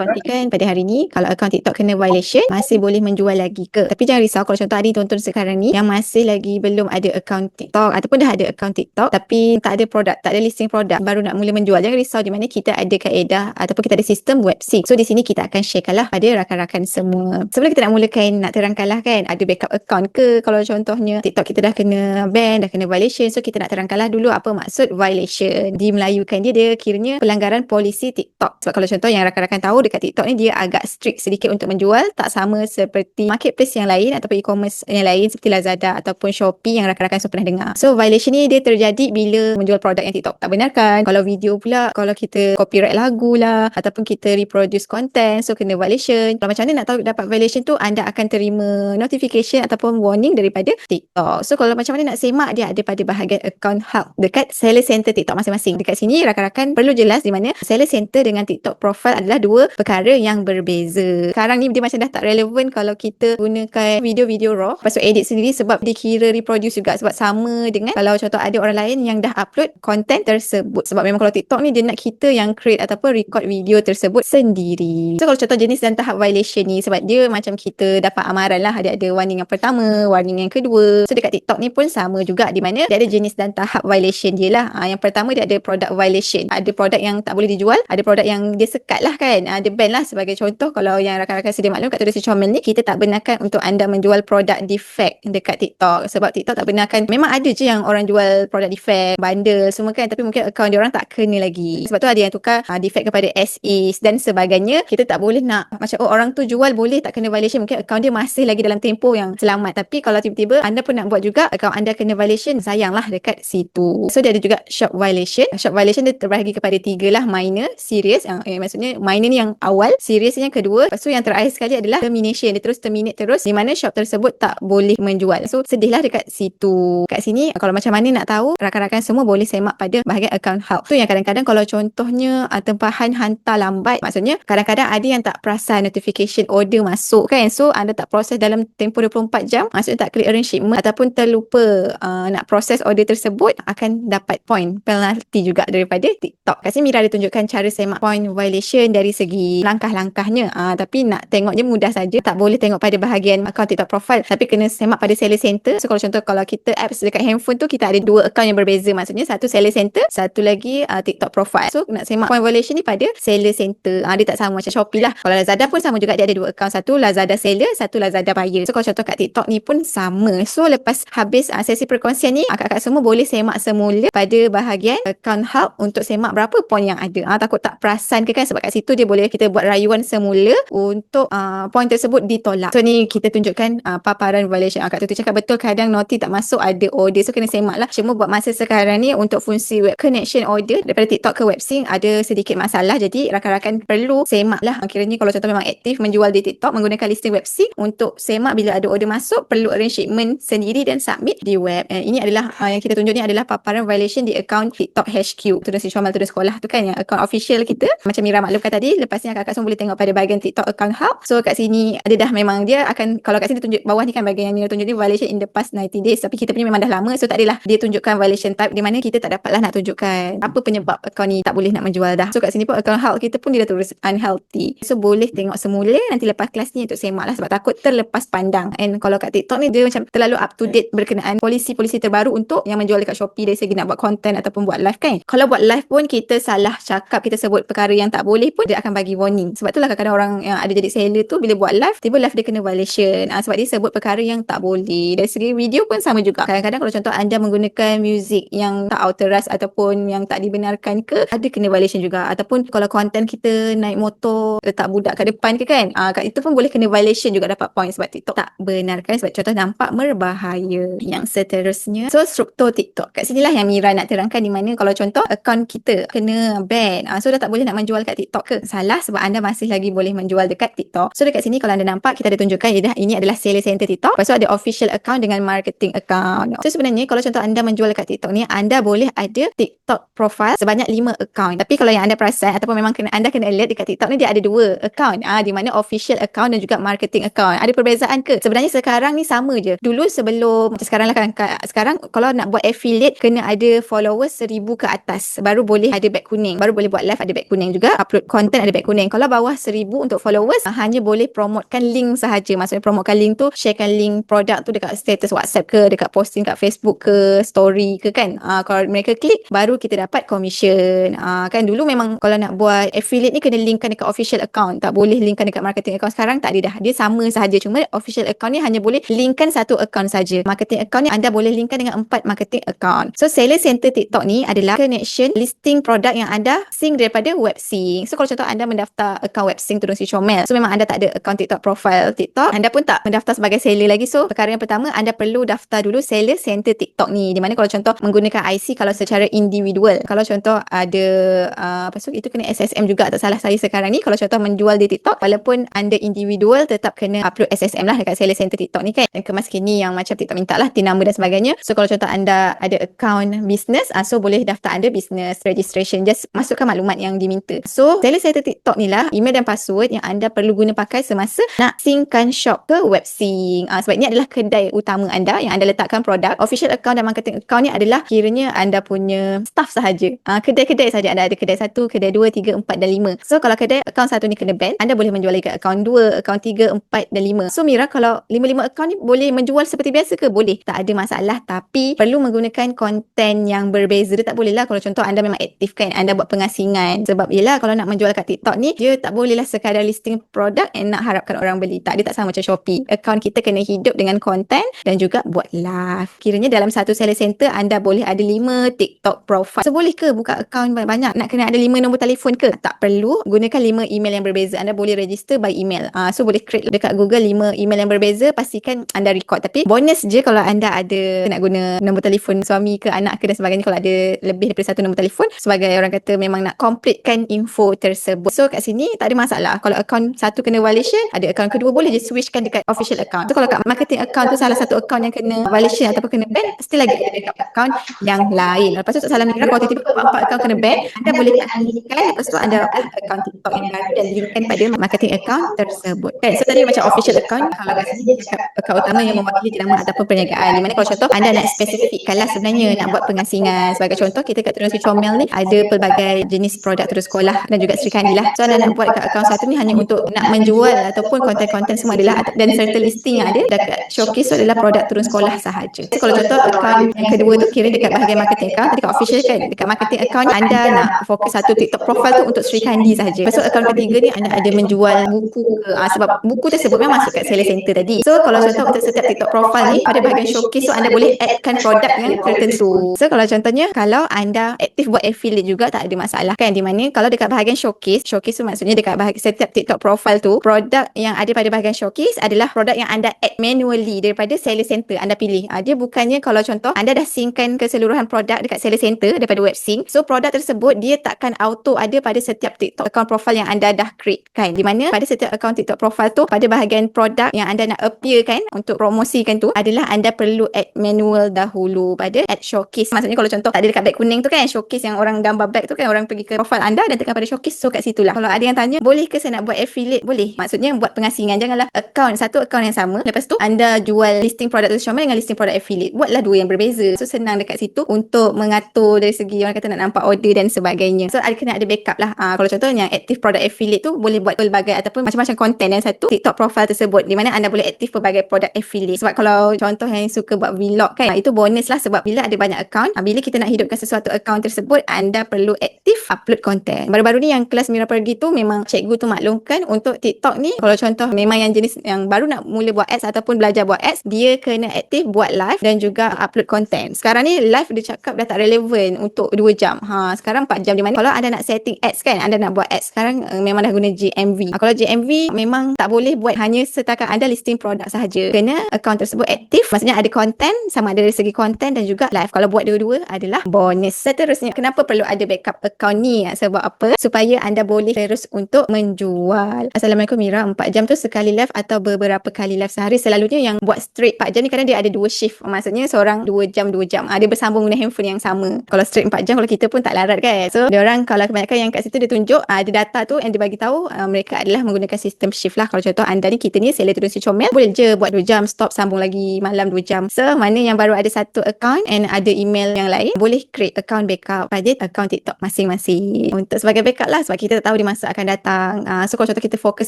kontikan pada hari ni kalau akaun TikTok kena violation masih boleh menjual lagi ke? Tapi jangan risau kalau contoh ada tonton sekarang ni yang masih lagi belum ada akaun TikTok ataupun dah ada akaun TikTok tapi tak ada produk tak ada listing produk baru nak mula menjual. Jangan risau di mana kita ada kaedah ataupun kita ada sistem web sync so di sini kita akan sharekan lah pada rakan-rakan semua. Sebelum kita nak mulakan nak terangkan lah kan ada backup account ke? Kalau contohnya TikTok kita dah kena ban dah kena violation so kita nak terangkan lah dulu apa maksud violation. Di Melayukan dia dia kiranya pelanggaran polisi TikTok. Sebab kalau contoh yang rakan-rakan tahu dekat TikTok ni dia agak strict sedikit untuk menjual tak sama seperti marketplace yang lain ataupun e-commerce yang lain seperti Lazada ataupun Shopee yang rakan-rakan semua pernah dengar. So violation ni dia terjadi bila menjual produk yang TikTok tak benarkan. Kalau video pula kalau kita copyright lagu lah ataupun kita reproduce content so kena violation. Kalau macam mana nak tahu dapat violation tu anda akan terima notification ataupun warning daripada TikTok. So kalau macam mana nak semak dia ada pada bahagian account help dekat seller center TikTok masing-masing. Dekat sini rakan-rakan perlu jelas di mana seller center dengan TikTok profile adalah dua perkara yang berbeza. Sekarang ni dia macam dah tak relevan kalau kita gunakan video-video raw. Lepas tu edit sendiri sebab dikira reproduce juga. Sebab sama dengan kalau contoh ada orang lain yang dah upload content tersebut. Sebab memang kalau TikTok ni dia nak kita yang create ataupun record video tersebut sendiri. So kalau contoh jenis dan tahap violation ni sebab dia macam kita dapat amaran lah. Dia ada warning yang pertama, warning yang kedua. So dekat TikTok ni pun sama juga di mana dia ada jenis dan tahap violation dia lah. Ha, yang pertama dia ada product violation. Ada produk yang tak boleh dijual. Ada produk yang dia sekat lah kan. Ha, dia ban lah sebagai contoh. Kalau yang rakan-rakan sedia maklum kat tulis comel ni kita tak benarkan untuk anda menjual produk defect dekat TikTok. Sebab TikTok tak benarkan. Memang ada je yang orang jual produk defect bundle semua kan. Tapi mungkin akaun dia orang tak kena lagi. Sebab tu ada yang tukar uh, defect kepada SEs dan sebagainya. Kita tak boleh nak macam oh orang tu jual boleh tak kena violation? Mungkin akaun dia masih lagi dalam tempoh yang selamat. Tapi kalau tiba-tiba anda pun nak buat juga akaun anda kena violation sayanglah dekat situ. So dia ada juga shop violation. Shop violation dia terbahagi kepada tiga lah minor serious. Yang eh, maksudnya minor ni yang awal. Serious yang kedua. Lepas tu yang terakhir sekali adalah termination. Dia terus terminate terus. Di mana shop tersebut tak boleh menjual. So sedihlah dekat situ. Kat sini kalau macam mana nak tahu rakan-rakan semua boleh semak pada bahagian account help tu yang kadang-kadang kalau contohnya uh, tempahan hantar lambat. Maksudnya kadang-kadang ada yang tak perasan notification order masuk kan. So anda tak proses dalam tempoh 24 jam maksudnya tak klik arrange shipment ataupun terlupa uh, nak proses order tersebut akan dapat point penalty juga daripada TikTok. Kat sini Mira ada tunjukkan cara semak point violation dari segi langkah-langkahnya. Uh, tapi nak tengok je mudah saja. Tak boleh tengok pada bahagian account TikTok profile. Tapi kena semak pada seller center. So kalau contoh kalau kita apps dekat handphone tu kita ada dua account yang berbeza. Maksudnya satu seller center satu lagi uh, TikTok profile. So nak semak point violation ni pada seller center. Uh, dia tak sama macam Shopee lah. Kalau Lazada pun sama juga. Dia ada dua account. Satu Lazada seller satu Lazada buyer. So kalau contoh kat TikTok ni pun sama. So lepas habis uh, sesi perkongsian ni akak-akak semua boleh semak semula pada bahagian account help untuk semak berapa point yang ada. Uh, takut tak perasan ke kan? Sebab kat situ dia boleh kita buat rayuan semula untuk uh, point tersebut ditolak. So ni kita tunjukkan uh, paparan violation. Akak tu cakap betul kadang noti tak masuk ada order. So kena semak lah. Cuma buat masa sekarang ni untuk fungsi web connection order daripada TikTok ke WebSync ada sedikit masalah. Jadi rakan-rakan perlu semak lah. Akhirnya kalau contoh memang aktif menjual di TikTok menggunakan listing WebSync untuk semak bila ada order masuk perlu arrange shipment sendiri dan submit di web. Uh, ini adalah uh, yang kita tunjuk ni adalah paparan violation di account TikTok HQ. Tu dah si Syuamal tu sekolah tu kan yang account official kita. Macam Mira maklumkan tadi lepas ni akak-akak semua boleh tengok pada bahagian TikTok account help. So kat sini ada dah memang dia akan kalau kat sini tunjuk bawah ni kan bahagian yang Mira tunjuk ni violation in the past 90 days tapi kita punya memang dah lama so tak adalah dia tunjukkan violation type di mana kita tak dapatlah nak tunjukkan apa penyebab account ni tak boleh nak menjual dah. So kat sini pun account help kita pun dia dah tulis unhealthy. So boleh tengok semula nanti lepas kelas ni untuk semak lah sebab takut terlepas pandang. And kalau kat TikTok ni dia macam terlalu up to date berkenaan polisi-polisi terbaru untuk yang menjual dekat Shopee dari segi nak buat content ataupun buat live kan. Kalau buat live pun kita salah cakap kita sebut perkara yang tak boleh pun dia akan bagi warning. Sebab itulah kadang-kadang orang yang ada jadi seller tu bila buat live tiba live dia kena violation. Ha, sebab dia sebut perkara yang tak boleh. Dari segi video pun sama juga. Kadang-kadang kalau contoh anda menggunakan music yang tak authorized ataupun yang tak dibenarkan ke ada kena violation juga. Ataupun kalau konten kita naik motor letak budak kat depan ke kan. Ha, kat itu pun boleh kena violation juga dapat point sebab TikTok tak benarkan sebab contoh nampak berbahaya. Yang seterusnya. So struktur TikTok. Kat sinilah yang Mira nak terangkan di mana kalau contoh account kita kena ban. Ha, so dah tak boleh nak menjual kat TikTok ke? Salah sebab anda masih lagi boleh menjual dekat TikTok. So dekat sini kalau anda nampak kita ada tunjukkan ini, ini adalah seller center TikTok. Lepas tu ada official account dengan marketing account. So sebenarnya kalau contoh anda menjual dekat TikTok ni anda boleh ada TikTok profile sebanyak 5 account. Tapi kalau yang anda perasan ataupun memang kena anda kena alert dekat TikTok ni dia ada dua account. Ah di mana official account dan juga marketing account. Ada perbezaan ke? Sebenarnya sekarang ni sama je. Dulu sebelum sekarang lah kan sekarang kalau nak buat affiliate kena ada followers 1000 ke atas baru boleh ada beg kuning. Baru boleh buat live ada beg kuning juga. Upload content ada beg kuning. Kalau bawah 1000 untuk followers uh, hanya boleh promotekan link sahaja. Maksudnya promotekan link tu sharekan link produk tu dekat status WhatsApp ke, dekat posting kat Facebook ke, story ke kan. Uh, kalau mereka klik baru kita dapat commission. Uh, kan dulu memang kalau nak buat affiliate ni kena linkkan dekat official account. Tak boleh linkkan dekat marketing account. Sekarang tak ada dah. Dia sama sahaja. Cuma official account ni hanya boleh linkkan satu account saja. Marketing account ni anda boleh linkkan dengan empat marketing account. So seller center TikTok ni adalah connection listing produk yang anda sync daripada websync. So kalau contoh anda mendaftar account websync turun si comel. So memang anda tak ada account TikTok profile TikTok. Anda pun tak mendaftar sebagai seller lagi. So perkara yang pertama anda perlu daftar dulu seller center TikTok ni. Di mana kalau contoh menggunakan IC kalau secara individual. Kalau contoh ada uh, apa so itu kena SSM juga tak salah saya sekarang ni. Kalau contoh menjual di TikTok walaupun anda individual tetap kena upload SSM lah dekat seller center TikTok ni kan. Dan kemas kini yang macam TikTok minta lah tin number dan sebagainya. So kalau contoh anda ada account business uh, so boleh daftar anda business registration. Just masukkan maklumat yang diminta. So seller center TikTok ni lah email dan password yang anda perlu guna pakai semasa nak synckan shop ke web sync. Uh, sebab ini adalah kedai utama anda yang anda letakkan produk. Official account dan marketing account ni adalah kiranya anda punya staff sahaja. Uh, kedai-kedai saja anda ada kedai satu, kedai dua, tiga, empat dan lima. So kalau kedai account satu ni kena ban, anda boleh menjual lagi account dua, account tiga, empat dan lima. So Mira kalau lima-lima account ni boleh menjual seperti biasa ke? Boleh. Tak ada masalah tapi perlu menggunakan konten yang berbeza. Dia tak boleh lah kalau contoh anda memang aktif kan, anda buat pengasingan. Sebab yelah kalau nak menjual kat TikTok ni, dia tak boleh lah sekadar listing produk and nak harapkan orang beli. Tak, dia tak sama macam Shopee. Account kita kena hidup dengan konten dan juga buat live. Kiranya dalam satu seller center anda boleh ada lima TikTok profile. So boleh ke buka account banyak-banyak? Nak kena ada lima nombor telefon ke? Tak perlu. Gunakan lima email yang berbeza. Anda boleh register by email. Uh, so boleh create dekat Google lima email yang berbeza. Pastikan anda record. Tapi bonus je kalau anda ada nak guna nombor telefon suami ke anak ke dan sebagainya. Kalau ada lebih daripada satu nombor telefon. Sebagai orang kata memang nak completekan info tersebut. So kat sini tak ada masalah. Kalau account satu kena violation, ada account kedua boleh je switchkan dekat official account. So kalau kat marketing account tu salah satu account yang kena violation ataupun kena ban, still lagi ada backup account yang lain. Lepas tu tak salah Mira, kalau tiba-tiba empat account kena ban, anda boleh alihkan, lepas tu anda account TikTok yang baru dan linkkan pada marketing account tersebut. Okay, so tadi macam official account, kalau kat sini account utama yang mewakili jenama ataupun perniagaan. Di mana kalau contoh anda nak spesifikkanlah sebenarnya nak buat pengasingan. Sebagai contoh, kita kat Turun Comel ni ada pelbagai jenis produk terus sekolah dan juga Sri Kandi lah. So anda nak buat kat account satu ni hanya untuk nak menjual ataupun konten-konten semua adalah dan serta listing yang ada dekat showcase tu adalah produk turun sekolah sahaja. So, kalau contoh account yang kedua tu kira dekat bahagian marketing account, dekat official kan, dekat marketing account anda nak fokus satu TikTok profile tu untuk Sri Kandi sahaja. Lepas tu account ketiga ni anda ada menjual buku ke uh, sebab buku tersebut memang masuk kat seller center tadi. So kalau contoh untuk setiap TikTok profile ni pada bahagian showcase tu anda boleh addkan produk yang tertentu. So kalau contohnya kalau anda aktif buat affiliate juga tak ada masalah kan di mana kalau dekat bahagian showcase, showcase tu maksudnya dekat bahagian setiap TikTok profile tu produk yang ada pada bahagian showcase adalah produk yang anda add manually daripada seller center anda pilih. Uh, dia bukannya kalau contoh anda dah synckan keseluruhan produk dekat seller center daripada web sync. So produk tersebut dia takkan auto ada pada setiap TikTok account profile yang anda dah create kan. Di mana pada setiap account TikTok profile tu pada bahagian produk yang anda nak appear kan untuk promosikan tu adalah anda perlu add manual dahulu pada add showcase. Maksudnya kalau contoh tak ada dekat bag kuning tu kan showcase yang orang gambar bag tu kan orang pergi ke profile anda dan tekan pada showcase so kat situ lah. Kalau ada yang tanya boleh ke saya nak buat affiliate? Boleh. Maksudnya buat pengasingan janganlah account satu account yang sama lepas tu anda jual listing produk tu Shopee dengan listing produk affiliate. Buatlah dua yang berbeza. So senang dekat situ untuk mengatur dari segi orang kata nak nampak order dan sebagainya. So ada kena ada backup lah. Uh, kalau contohnya aktif produk affiliate tu boleh buat pelbagai ataupun macam-macam konten yang satu TikTok profile tersebut di mana anda boleh aktif pelbagai produk affiliate. Sebab kalau contoh yang suka buat vlog kan itu bonus lah sebab bila ada banyak account uh, bila kita nak hidupkan sesuatu account tersebut anda perlu aktif upload konten. Baru-baru ni yang kelas Mira pergi tu memang cikgu tu maklumkan untuk TikTok ni kalau contoh memang yang jenis yang baru nak mula buat ads ataupun belajar buat ads dia kena aktif buat live dan juga upload konten. Sekarang ni live dia cakap dah tak relevan untuk 2 jam. Ha sekarang 4 jam di mana kalau anda nak setting ads kan anda nak buat ads sekarang uh, memang dah guna GMV. Ha, kalau GMV memang tak boleh buat hanya setakat anda listing produk sahaja. Kena account tersebut aktif maksudnya ada konten sama ada dari segi konten dan juga live. Kalau buat dua-dua adalah bonus. Seterusnya kenapa perlu ada backup account ni? Sebab apa? Supaya anda boleh terus untuk menjual. Assalamualaikum Mira. 4 jam tu sekali live atau beberapa kali live sehari? Selalunya yang buat straight 4 jam ni kadang dia ada dua shift. Maksudnya seorang 2 jam 2 jam. Ha, dia bersambung guna handphone yang sama. Kalau straight 4 jam kalau kita pun tak larat kan. So dia orang kalau kebanyakan yang kat situ dia tunjuk ada uh, data tu yang dia bagi tahu uh, mereka adalah menggunakan sistem shift lah. Kalau contoh anda ni kita ni seller turun si comel boleh je buat 2 jam stop sambung lagi malam 2 jam. So mana yang baru ada satu account and ada email yang lain boleh create account backup pada account TikTok masing-masing. Untuk sebagai backup lah sebab kita tak tahu di masa akan datang. Uh, so kalau contoh kita fokus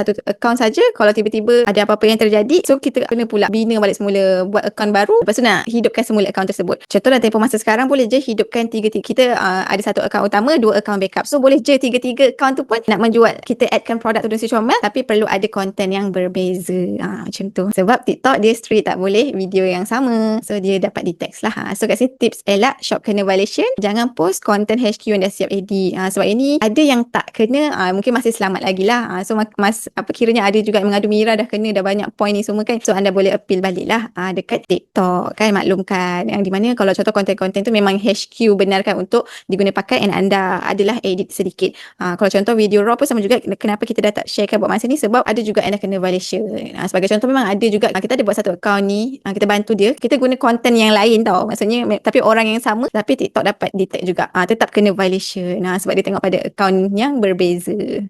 satu account saja, kalau tiba-tiba ada apa-apa yang terjadi, so kita kena pula bina balik semula buat account baru. Lepas tu nak hidupkan semula account tersebut. Contoh dalam tempoh masa sekarang boleh je hidupkan tiga-tiga. Kita uh, ada satu account utama, dua account backup. So boleh je tiga-tiga account tu pun nak menjual. Kita addkan produk tu dari comel tapi perlu ada content yang berbeza. Uh, macam tu. Sebab TikTok dia straight tak boleh video yang sama. So dia dapat detect lah. Uh, so kat sini tips elak shop kena violation. Jangan post content HQ yang dah siap edit. Uh, sebab ini ada yang tak kena uh, mungkin masih selamat lagi lah. Uh, so mas apa kiranya ada juga mengadu Mira dah kena dah banyak point ni semua kan. So anda boleh appeal balik lah uh, dekat TikTok kan maklumkan. Yang di mana kalau contoh konten-konten tu memang HQ benarkan untuk diguna pakai and anda adalah edit sedikit. Uh, kalau contoh video raw pun sama juga kenapa kita dah tak sharekan buat masa ni sebab ada juga anda kena violation. Uh, sebagai contoh memang ada juga uh, kita ada buat satu account ni uh, kita bantu dia kita guna konten yang lain tau. Maksudnya tapi orang yang sama tapi TikTok dapat detect juga. Uh, tetap kena violation uh, sebab dia tengok pada account yang berbeza. is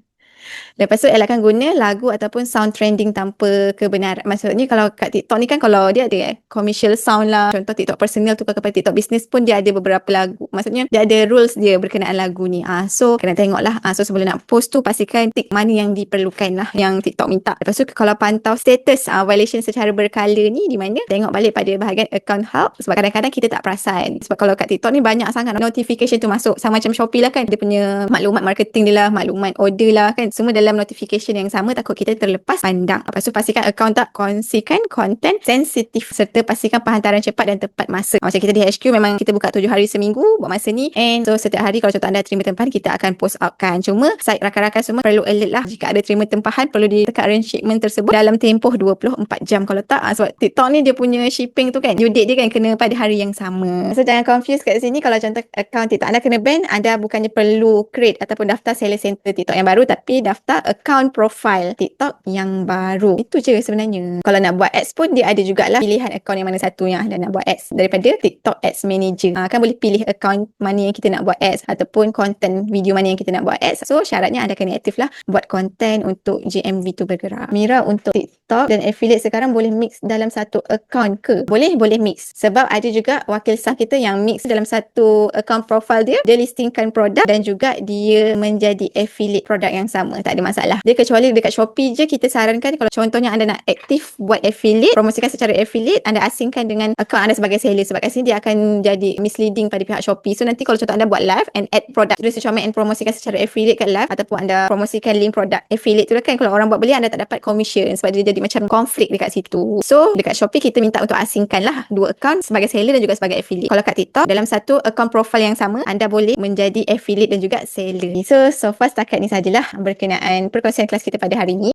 Lepas tu elakkan guna lagu ataupun sound trending tanpa kebenaran. Maksudnya kalau kat TikTok ni kan kalau dia ada eh, commercial sound lah. Contoh TikTok personal tu kepada TikTok business pun dia ada beberapa lagu. Maksudnya dia ada rules dia berkenaan lagu ni. Ah, so kena tengok lah. Ah, so sebelum nak post tu pastikan tick mana yang diperlukan lah yang TikTok minta. Lepas tu kalau pantau status ah, violation secara berkala ni di mana tengok balik pada bahagian account help. Sebab kadang-kadang kita tak perasan. Sebab kalau kat TikTok ni banyak sangat notification tu masuk. Sama macam Shopee lah kan. Dia punya maklumat marketing dia lah. Maklumat order lah kan. Semua dalam notification yang sama takut kita terlepas pandang. Lepas tu pastikan akaun tak kongsikan konten sensitif serta pastikan penghantaran cepat dan tepat masa. Macam kita di HQ memang kita buka tujuh hari seminggu buat masa ni and so setiap hari kalau contoh anda terima tempahan kita akan post out kan. Cuma site rakan-rakan semua perlu alert lah jika ada terima tempahan perlu ditekan arrange shipment tersebut dalam tempoh 24 jam kalau tak ah, sebab TikTok ni dia punya shipping tu kan due date dia kan kena pada hari yang sama. So jangan confuse kat sini kalau contoh akaun TikTok anda kena ban anda bukannya perlu create ataupun daftar seller center TikTok yang baru tapi daftar account profile TikTok yang baru. Itu je sebenarnya. Kalau nak buat ads pun dia ada jugalah pilihan account yang mana satu yang anda nak buat ads daripada TikTok Ads Manager. Ha, kan boleh pilih account mana yang kita nak buat ads ataupun content video mana yang kita nak buat ads. So syaratnya anda kena aktif lah buat content untuk GMV tu bergerak. Mira untuk TikTok dan affiliate sekarang boleh mix dalam satu account ke? Boleh, boleh mix. Sebab ada juga wakil sah kita yang mix dalam satu account profile dia. Dia listingkan produk dan juga dia menjadi affiliate produk yang sama. Tak ada masalah. Dia kecuali dekat Shopee je kita sarankan kalau contohnya anda nak aktif buat affiliate, promosikan secara affiliate, anda asingkan dengan account anda sebagai seller sebab kat sini dia akan jadi misleading pada pihak Shopee. So nanti kalau contoh anda buat live and add produk terus comel and promosikan secara affiliate kat live ataupun anda promosikan link produk affiliate tu kan kalau orang buat beli anda tak dapat commission sebab dia jadi macam konflik dekat situ. So dekat Shopee kita minta untuk asingkan lah dua account sebagai seller dan juga sebagai affiliate. Kalau kat TikTok dalam satu account profile yang sama anda boleh menjadi affiliate dan juga seller. So so far setakat ni sajalah berkenaan perkongsian kelas kita pada hari ini.